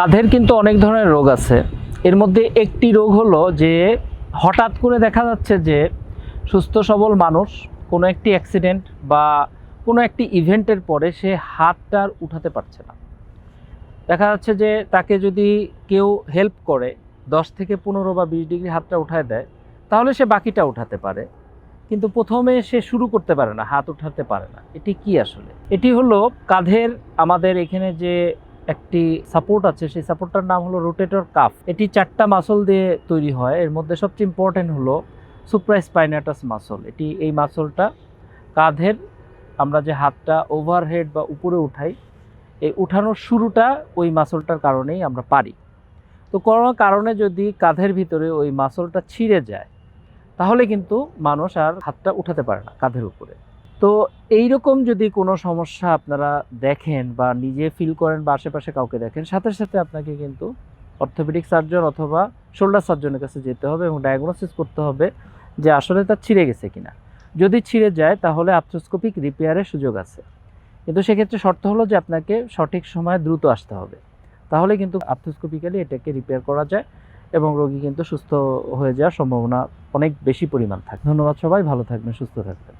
কাঁধের কিন্তু অনেক ধরনের রোগ আছে। এর মধ্যে একটি রোগ হলো যে হঠাৎ করে দেখা যাচ্ছে যে সুস্থ সবল মানুষ কোনো একটি অ্যাক্সিডেন্ট বা কোনো একটি ইভেন্টের পরে সে হাতটা আর উঠাতে পারছে না। দেখা যাচ্ছে যে তাকে যদি কেউ হেল্প করে, দশ থেকে পনেরো বা বিশ ডিগ্রি হাতটা উঠায় দেয়, তাহলে সে বাকিটা উঠাতে পারে। কিন্তু প্রথমে সে শুরু করতে পারে না, হাত উঠাতে পারে না। এটি কি আসলে? এটি হলো কাঁধের আমাদের এখানে যে একটি সাপোর্ট আছে, সেই সাপোর্টটার নাম হলো রোটেটর কাফ এটি চারটা মাসল দিয়ে তৈরি হয়। এর মধ্যে সবচেয়ে ইম্পর্টেন্ট হলো সুপ্রাস্পাইনাটাস মাসল এটি এই মাসলটা কাঁধের আমরা যে হাতটা ওভারহেড বা উপরে উঠাই, এই উঠানোর শুরুটা ওই মাসলটার কারণেই আমরা পারি। তো কোনো কারণে যদি কাঁধের ভিতরে ওই মাসলটা ছিঁড়ে যায়, তাহলে কিন্তু মানুষ আর হাতটা উঠাতে পারে না কাঁধের উপরে। তো এই রকম যদি কোনো সমস্যা আপনারা দেখেন বা নিজে ফিল করেন বা আশেপাশে কাউকে দেখেন, সাথে সাথে আপনাকে কিন্তু অর্থোপেডিক সার্জন অথবা শোল্ডার সার্জনের কাছে যেতে হবে এবং ডায়াগনোসিস করতে হবে যে আসলে তার ছিঁড়ে গেছে কিনা। যদি ছিঁড়ে যায়, তাহলে আর্থ্রোস্কোপিক রিপেয়ারের সুযোগ আছে। কিন্তু সেক্ষেত্রে শর্ত হলো যে আপনাকে সঠিক সময়ে দ্রুত আসতে হবে। তাহলে কিন্তু আর্থ্রোস্কোপিক্যালি এটাকে রিপেয়ার করা যায় এবং রোগী কিন্তু সুস্থ হয়ে যাওয়ার সম্ভাবনা অনেক বেশি পরিমাণ থাকে। ধন্যবাদ সবাই, ভালো থাকবেন, সুস্থ থাকবেন।